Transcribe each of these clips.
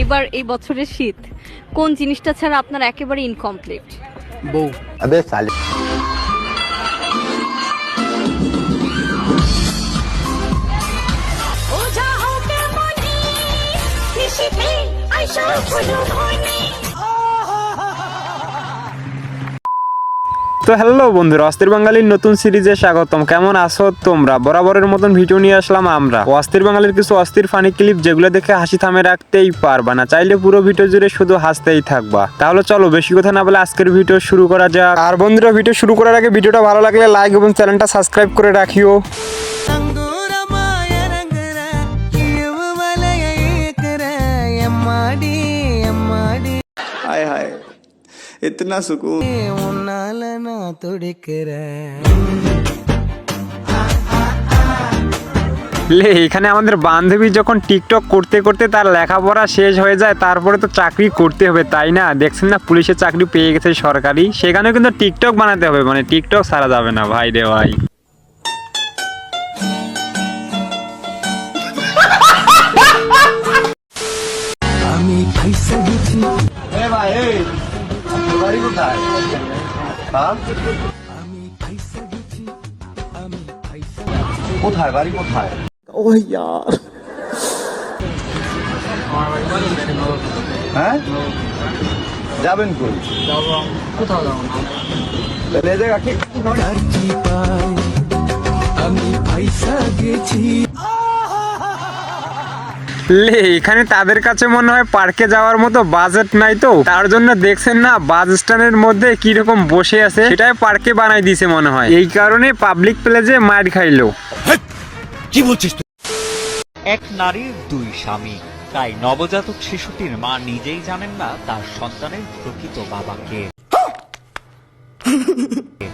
এবার এই বছরের শীত কোন জিনিসটা ছাড়া আপনার একেবারে ইনকমপ্লিট বউ। তো হ্যালো বন্ধুরা, অস্থির বাঙালির নতুন সিরিজে স্বাগতম। কেমন আছো তোমরা? বরাবরের মতন ভিডিও নিয়ে আসলাম আমরা। অস্থির বাঙালির কিছু অস্থির ফানি ক্লিপ যেগুলো দেখে হাসি থামে রাখতেই পারবা না, চাইলে পুরো ভিডিও জুড়ে শুধু হাসতেই থাকবা। তাহলে চলো বেশি কথা না বলে আজকের ভিডিও শুরু করা যাক। আর বন্ধুরা, ভিডিও শুরু করার আগে ভিডিওটা ভালো লাগলে লাইক এবং চ্যানেলটা সাবস্ক্রাইব করে রাখিও। इतना सुकून। உன்னால লে এখানে আমাদের বান্ধবী যখন টিকটক করতে করতে তার লেখাপড়া শেষ হয়ে যায় তারপরে তো চাকরি করতে হবে তাই না? দেখছেন না পুলিশের চাকরি পেয়ে গেছে সরকারি। সেখানেও কিন্তু টিকটক বানাতে হবে মানে টিকটক সারা যাবে না ভাই রে ভাই। কোথায় বাড়ি কোথায়? ও হ্যাঁ? যাবেন কই? কোথাও যাব কি? আমি পয়সা গেছি। লে এখানে তাদের কাছে মনে হয় পার্কে যাওয়ার মতো বাজেট নাই তো। তার জন্য দেখছেন না বাস স্ট্যান্ডের মধ্যে কি রকম বসে আছে সেটাই পার্কে বানাই দিছে মনে হয়। এই কারণে পাবলিক প্লেসে মার খাইলো। কি বলছিস এক নারীর দুই স্বামী। তাই নবজাতক শিশুটির মা নিজেই জানেন না তার সন্তানের প্রকৃত বাবাকে।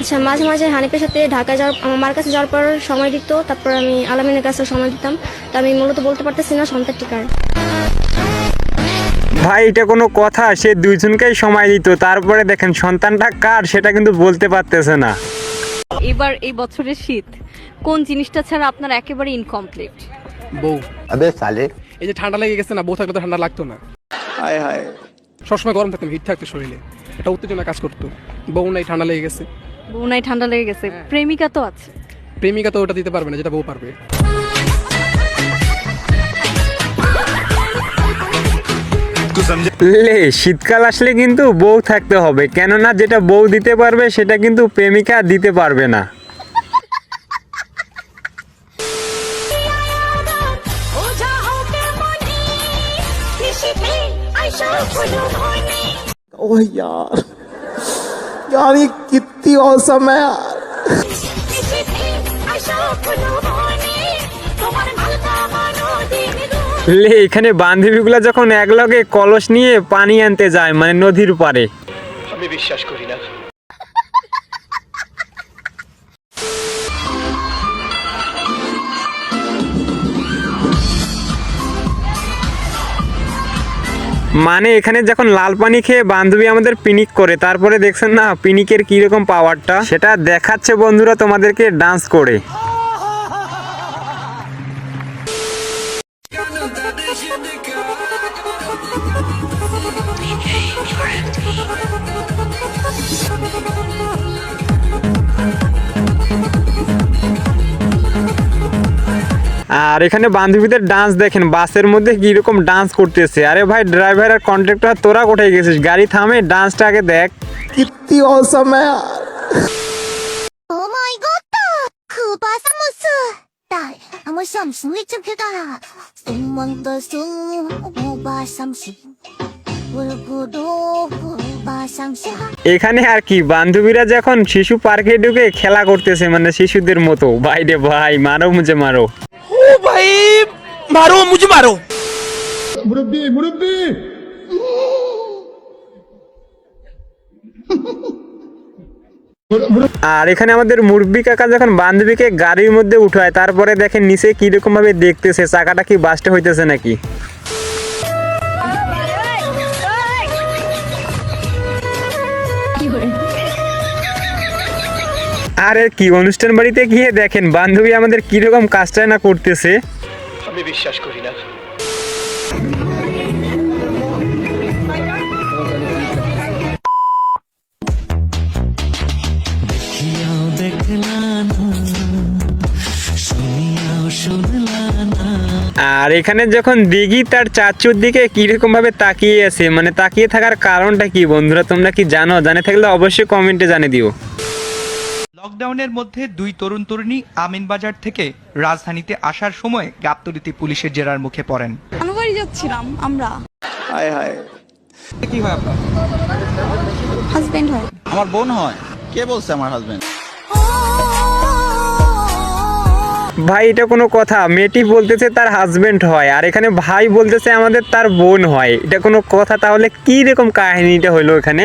আচ্ছা মাঝে মাঝে হানিফের সাথে ঢাকা যাওয়ার আমার কাছে যাওয়ার পর সময় দিত তারপর আমি আলামিনের কাছে সময় দিতাম। তো আমি মূলত বলতে পারতেছি না সন্তানটি কার। ভাই এটা কোনো কথা সে দুইজনকেই সময় দিত। তারপরে দেখেন সন্তানটা কার সেটা কিন্তু বলতে পারতেছে না। এবার এই বছরের শীত কোন জিনিসটা ছাড়া আপনার একেবারে ইনকমপ্লিট বউ। আবে সালে। এই যে ঠান্ডা লেগে গেছে না বউ থাকলে তো ঠান্ডা লাগতো না। হায় হায়। সবসময় গরম থাকতাম হিট থাকতো শরীরে। এটা উত্তেজনা কাজ করতো। বউ নাই ঠান্ডা লেগে গেছে। বউ নাই ঠান্ডা লেগে গেছে। হ্যাঁ। প্রেমিকা তো আছে। প্রেমিকা তো ওটা দিতে পারবে না যেটা বউ পারবে। লে শীতকাল আসলে কিন্তু বউ থাকতে হবে। কেননা যেটা বউ দিতে পারবে সেটা কিন্তু প্রেমিকা দিতে পারবে না। Oh, yeah. यार ये कितनी औसम है यार লে এখানে বান্ধবীগুলা যখন একলগে কলস নিয়ে পানি আনতে যায় মানে নদীর পারে মানে এখানে যখন লাল পানি খেয়ে বান্ধবী আমাদের পিনিক করে, তারপরে দেখছেন না পিনিকের কীরকম পাওয়ারটা সেটা দেখাচ্ছে বন্ধুরা তোমাদেরকে ডান্স করে। আর এখানে বান্ধবীদের ডান্স দেখেন বাসের মধ্যে কীরকম ডান্স করতেছে। আরে ভাই ড্রাইভার আর কন্ট্রাক্টর তোরা কোথায় গেছিস? গাড়ি থামে ডান্সটা আগে দেখ। কিত্তি অসম এখানে আর কি বান্ধবীরা যখন শিশু পার্কে ঢুকে খেলা করতেছে মানে শিশুদের মতো। বাইরে ভাই মারো মুঝে মারো। ভাই मारो मुरब्बी मुरब्बी। আর এখানে আমাদের মুরব্বী কাকা যখন বান্ধবীকে গাড়ির মধ্যে উঠায় তারপরে দেখেন নিচে কীরকম ভাবে দেখতেছে চাকাটা কি বাসটা হইতেছে নাকি? আরে কি অনুষ্ঠান বাড়িতে গিয়ে দেখেন বান্ধবী আমাদের কীরকম কাজটা না করতেছে? আমি বিশ্বাস করি না। আর এখানে যখন দিঘি তার চাচুর দিকে কীরকম ভাবে তাকিয়ে আছে মানে তাকিয়ে থাকার কারণটা কি বন্ধুরা তোমরা কি জানো? জানে থাকলে অবশ্যই কমেন্টে জানিয়ে দিও। লকডাউনের মধ্যে দুই তরুণ তরুণী আমিনবাজার থেকে রাজধানীতে আসার সময় গাবতলিতে পুলিশের জেরার মুখে পড়েন। আমি বাড়ি যাচ্ছিলাম আমরা। হায় হায়। কি হয় আপনার? হাজবেন্ড হয়। আমার বোন হয়। কে বলছে আমার হাজবেন্ড ভাই এটা কোনো কথা। মেয়েটি বলতেছে তার হাজবেন্ড হয় আর এখানে ভাই বলতেছে আমাদের তার বোন হয়। এটা কোনো কথা? তাহলে কি রকম কাহিনীটা হলো এখানে?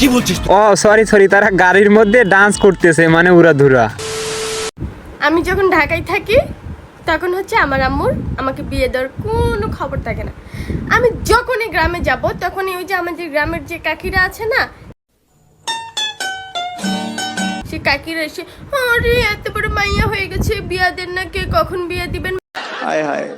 কি বলছিস ও সরি সরি তারা গাড়ির মধ্যে ডান্স করতেছে মানে উড়াধুরা। আমি যখন ঢাকায় থাকি তখন হচ্ছে আমার আম্মুর আমাকে বিয়ে দেওয়ার কোনো খবর থাকে না। আমি যখনই গ্রামে যাব তখনই ওই যে আমাদের গ্রামের যে কাকিরা আছে না সে কাকিরা এসে আরে এত বড় মাইয়া হয়ে গেছে বিয়া দেন না কে কখন বিয়ে দিবেন? হায় হায়।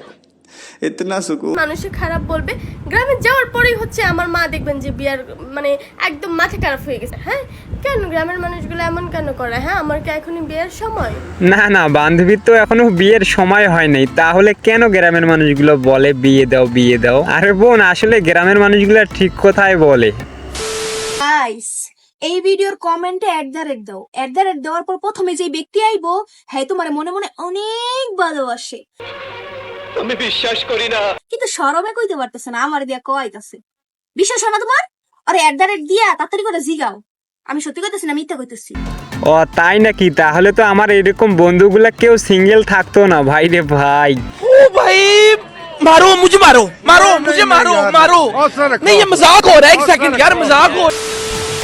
ইতনা সুকুন মানুষে খারাপ বলবে। গ্রামে যাওয়ার পরেই হচ্ছে আমার মা দেখবেন যে বিয়ার মানে একদম মাথা খারাপ হয়ে গেছে। হ্যাঁ? কেন গ্রামের মানুষগুলো এমন কেন করে? হ্যাঁ আমার কি এখনই বিয়ের সময়? না না বান্ধবীর তো এখনও বিয়ের সময় হয় নাই। তাহলে কেন গ্রামের মানুষগুলো বলে বিয়ে দাও বিয়ে দাও আরে বোন আসলে গ্রামের মানুষগুলো ঠিক কথাই বলে? গাইস এই ভিডিওর কমেন্টে অ্যাট দ্য রেট দাও। এক দ্য রেট দেওয়ার পর প্রথমে যে ব্যক্তি আইবো হ্যাঁ তোমার মনে মনে অনেক ভালোবাসে। আমি বিশ্বাস করি না কিন্তু সরমে কইতে পারতেছে না আমার দিয়া কইতাছে বিশ্বাস হয় না তোমার আরে অ্যাট দ্য রেট দিয়া তাড়াতাড়ি করে জিগাও আমি সত্যি কইতেছি না মিথ্যা কইতেছি ও তাই নাকি তাহলে তো আমার এরকম বন্ধুগুলা কেউ সিঙ্গেল থাকতো না ভাই রে ভাই ओ भाई मारो मुझे मारो मारो मुझे मारो मारो नहीं ये मजाक हो रहा है एक सेकंड यार मजाक हो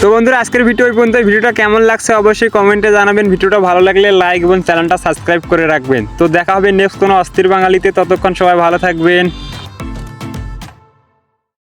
তো বন্ধুরা, আজকের ভিডিও এই পর্যন্ত ভিডিওটা কেমন লাগছে অবশ্যই কমেন্টে জানাবেন। ভিডিওটা ভালো লাগলে লাইক এবং চ্যানেলটা সাবস্ক্রাইব করে রাখবেন। তো দেখা হবে নেক্সট কোনো অস্থির বাঙালিতে। ততক্ষণ সবাই ভালো থাকবেন।